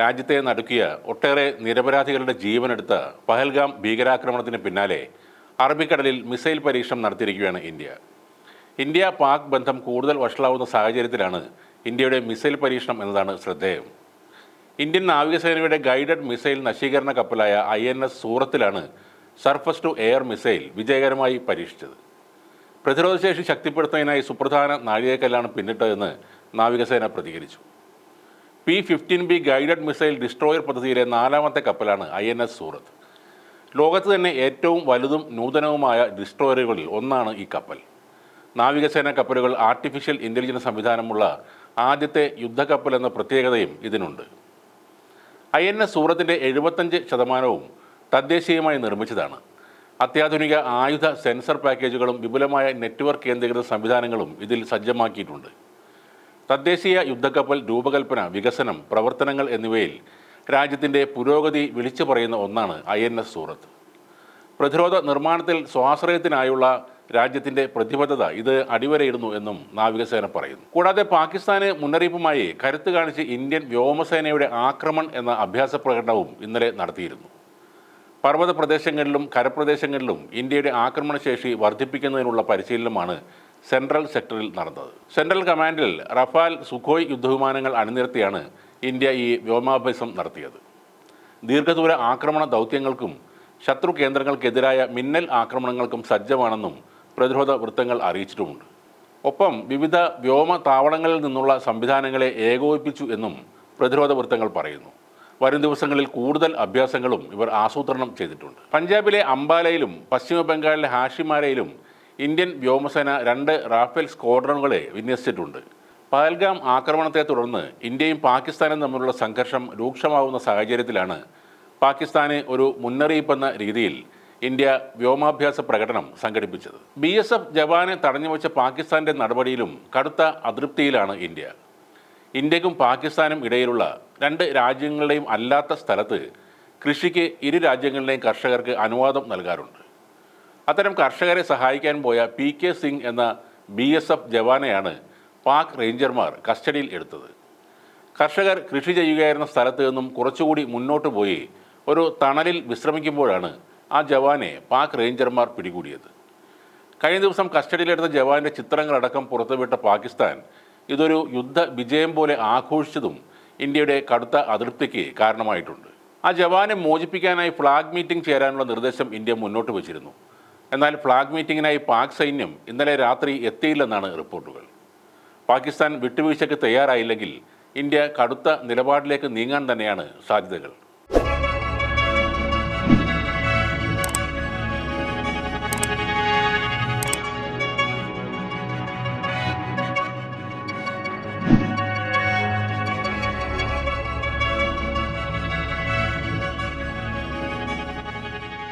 രാജ്യത്തെ നടുക്കിയ ഒട്ടേറെ നിരപരാധികളുടെ ജീവനെടുത്ത പഹൽഗാം ഭീകരാക്രമണത്തിന് പിന്നാലെ അറബിക്കടലിൽ മിസൈൽ പരീക്ഷണം നടത്തിയിരിക്കുകയാണ് ഇന്ത്യ. ഇന്ത്യ പാക് ബന്ധം കൂടുതൽ വഷളാവുന്ന സാഹചര്യത്തിലാണ് ഇന്ത്യയുടെ മിസൈൽ പരീക്ഷണം എന്നതാണ് ശ്രദ്ധേയം. ഇന്ത്യൻ നാവികസേനയുടെ ഗൈഡഡ് മിസൈൽ നശീകരണ കപ്പലായ ഐ എൻ എസ് സൂറത്തിലാണ് സർഫസ് ടു എയർ മിസൈൽ വിജയകരമായി പരീക്ഷിച്ചത്. പ്രതിരോധശേഷി ശക്തിപ്പെടുത്തുന്നതിനായി സുപ്രധാന നാഴികക്കല്ലാണ് പിന്നിട്ടതെന്ന് നാവികസേന പ്രതികരിച്ചു. P fifteen B guided missile destroyer പദ്ധതിയിലെ നാലാമത്തെ കപ്പലാണ് ഐ എൻ എസ് സൂറത്ത്. ലോകത്ത് തന്നെ ഏറ്റവും വലുതും നൂതനവുമായ ഡിസ്ട്രോയറുകളിൽ ഒന്നാണ് ഈ കപ്പൽ. നാവികസേന കപ്പലുകൾ ആർട്ടിഫിഷ്യൽ ഇന്റലിജൻസ് സംവിധാനമുള്ള ആദ്യത്തെ യുദ്ധക്കപ്പൽ എന്ന പ്രത്യേകതയും ഇതിനുണ്ട്. ഐ എൻ എസ് സൂറത്തിന്റെ എഴുപത്തഞ്ച് ശതമാനവും തദ്ദേശീയമായി നിർമ്മിച്ചതാണ്. അത്യാധുനിക ആയുധ സെൻസർ പാക്കേജുകളും വിപുലമായ നെറ്റ്വർക്ക് കേന്ദ്രീകൃത സംവിധാനങ്ങളും ഇതിൽ സജ്ജമാക്കിയിട്ടുണ്ട്. തദ്ദേശീയ യുദ്ധക്കപ്പൽ രൂപകൽപ്പന വികസനം പ്രവർത്തനങ്ങൾ എന്നിവയിൽ രാജ്യത്തിന്റെ പുരോഗതി വിളിച്ചു പറയുന്ന ഒന്നാണ് ഐ എൻ എസ് സൂറത്ത്. പ്രതിരോധ നിർമ്മാണത്തിൽ സ്വാശ്രയത്തിനായുള്ള രാജ്യത്തിന്റെ പ്രതിബദ്ധത ഇത് അടിവരയിടുന്നു എന്നും നാവികസേന പറയുന്നു. കൂടാതെ പാകിസ്ഥാന് മുന്നറിയിപ്പുമായി കരുത്ത് കാണിച്ച് ഇന്ത്യൻ വ്യോമസേനയുടെ ആക്രമൺ എന്ന അഭ്യാസ പ്രകടനവും ഇന്നലെ നടത്തിയിരുന്നു. പർവത പ്രദേശങ്ങളിലും കരപ്രദേശങ്ങളിലും ഇന്ത്യയുടെ ആക്രമണശേഷി വർദ്ധിപ്പിക്കുന്നതിനുള്ള പരിശീലനമാണ് സെൻട്രൽ സെക്ടറിൽ നടന്നത്. സെൻട്രൽ കമാൻഡിൽ റഫാൽ സുഖോയ് യുദ്ധവിമാനങ്ങൾ അണിനിരത്തിയാണ് ഇന്ത്യ ഈ വ്യോമാഭ്യാസം നടത്തിയത്. ദീർഘദൂര ആക്രമണ ദൗത്യങ്ങൾക്കും ശത്രു കേന്ദ്രങ്ങൾക്കെതിരായ മിന്നൽ ആക്രമണങ്ങൾക്കും സജ്ജമാണെന്നും പ്രതിരോധ വൃത്തങ്ങൾ അറിയിച്ചിട്ടുമുണ്ട്. ഒപ്പം വിവിധ വ്യോമ താവളങ്ങളിൽ നിന്നുള്ള സംവിധാനങ്ങളെ ഏകോപിപ്പിച്ചു എന്നും പ്രതിരോധ വൃത്തങ്ങൾ പറയുന്നു. വരും ദിവസങ്ങളിൽ കൂടുതൽ അഭ്യാസങ്ങളും ഇവർ ആസൂത്രണം ചെയ്തിട്ടുണ്ട്. പഞ്ചാബിലെ അംബാലയിലും പശ്ചിമ ബംഗാളിലെ ഹാഷിമാരയിലും ഇന്ത്യൻ വ്യോമസേന രണ്ട് റാഫേൽ സ്ക്വാഡ്രണുകളെ വിന്യസിച്ചിട്ടുണ്ട്. പഹൽഗാം ആക്രമണത്തെ തുടർന്ന് ഇന്ത്യയും പാകിസ്ഥാനും തമ്മിലുള്ള സംഘർഷം രൂക്ഷമാവുന്ന സാഹചര്യത്തിലാണ് പാകിസ്ഥാന് ഒരു മുന്നറിയിപ്പെന്ന രീതിയിൽ ഇന്ത്യ വ്യോമാഭ്യാസ പ്രകടനം സംഘടിപ്പിച്ചത്. ബി എസ് എഫ് ജവാനെ തടഞ്ഞുവെച്ച പാകിസ്ഥാന്റെ നടപടിയിലും കടുത്ത അതൃപ്തിയിലാണ് ഇന്ത്യ. ഇന്ത്യക്കും പാകിസ്ഥാനും ഇടയിലുള്ള രണ്ട് രാജ്യങ്ങളുടെയും അല്ലാത്ത സ്ഥലത്ത് കൃഷിക്ക് ഇരു രാജ്യങ്ങളിലെയും കർഷകർക്ക് അനുവാദം നൽകാറുണ്ട്. അത്തരം കർഷകരെ സഹായിക്കാൻ പോയ പി കെ സിംഗ് എന്ന ബി എസ് എഫ് ജവാനെയാണ് പാക് റേഞ്ചർമാർ കസ്റ്റഡിയിൽ എടുത്തത്. കർഷകർ കൃഷി ചെയ്യുകയായിരുന്ന സ്ഥലത്ത് നിന്നും കുറച്ചുകൂടി മുന്നോട്ട് പോയി ഒരു തണലിൽ വിശ്രമിക്കുമ്പോഴാണ് ആ ജവാനെ പാക് റേഞ്ചർമാർ പിടികൂടിയത്. കഴിഞ്ഞ ദിവസം കസ്റ്റഡിയിലെടുത്ത ജവാന്റെ ചിത്രങ്ങളടക്കം പുറത്തുവിട്ട പാകിസ്ഥാൻ ഇതൊരു യുദ്ധ വിജയം പോലെ ആഘോഷിച്ചതും ഇന്ത്യയുടെ കടുത്ത അതൃപ്തിക്ക് കാരണമായിട്ടുണ്ട്. ആ ജവാനെ മോചിപ്പിക്കാനായി ഫ്ലാഗ് മീറ്റിംഗ് ചേരാനുള്ള നിർദ്ദേശം ഇന്ത്യ മുന്നോട്ട് വച്ചിരുന്നു. എന്നാൽ ഫ്ലാഗ് മീറ്റിംഗിനായി പാക് സൈന്യം ഇന്നലെ രാത്രി എത്തിയില്ലെന്നാണ് റിപ്പോർട്ടുകൾ. പാകിസ്ഥാൻ വിട്ടുവീഴ്ചയ്ക്ക് തയ്യാറായില്ലെങ്കിൽ ഇന്ത്യ കടുത്ത നിലപാടിലേക്ക് നീങ്ങാൻ തന്നെയാണ് സാധ്യതകൾ.